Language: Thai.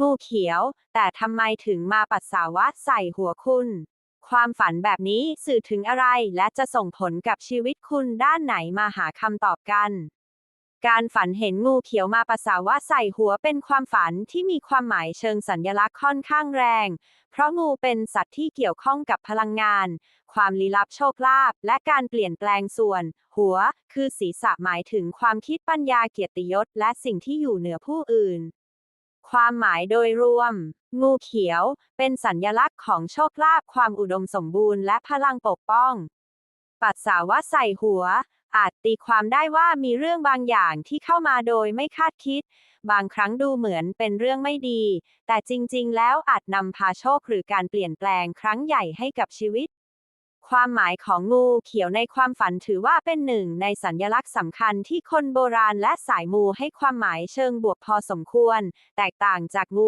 งูเขียว แต่ทำไมถึงมาปัสสาวะใส่หัวคุณ ความฝันแบบนี้สื่อถึงอะไรและจะส่งผลกับชีวิตคุณด้านไหนมาหาคำตอบกัน การฝันเห็นงูเขียวมาปัสสาวะใส่หัวเป็นความฝันที่มีความหมายเชิงสัญลักษณ์ค่อนข้างแรง เพราะงูเป็นสัตว์ที่เกี่ยวข้องกับพลังงาน ความลี้ลับโชคลาภและการเปลี่ยนแปลงส่วน หัว คือศีรษะหมายถึงความคิดปัญญาเกียรติยศและสิ่งที่อยู่เหนือผู้อื่น ความหมายโดยรวม งูเขียว เป็นสัญญลักษณ์ของโชคลาภความอุดมสมบูรณ์และพลังปกป้อง ปัสสาวะใส่หัว อาจตีความได้ว่ามีเรื่องบางอย่างที่เข้ามาโดยไม่คาดคิด บางครั้งดูเหมือนเป็นเรื่องไม่ดี แต่จริง ๆ แล้วอาจนำพาโชคหรือการเปลี่ยนแปลงครั้งใหญ่ให้กับชีวิต ความหมายของงูเขียวในความฝันถือว่าเป็นหนึ่งในสัญญลักษณ์สำคัญที่คนโบราณและสายมูให้ความหมายเชิงบวกพอสมควร แตกต่างจากงู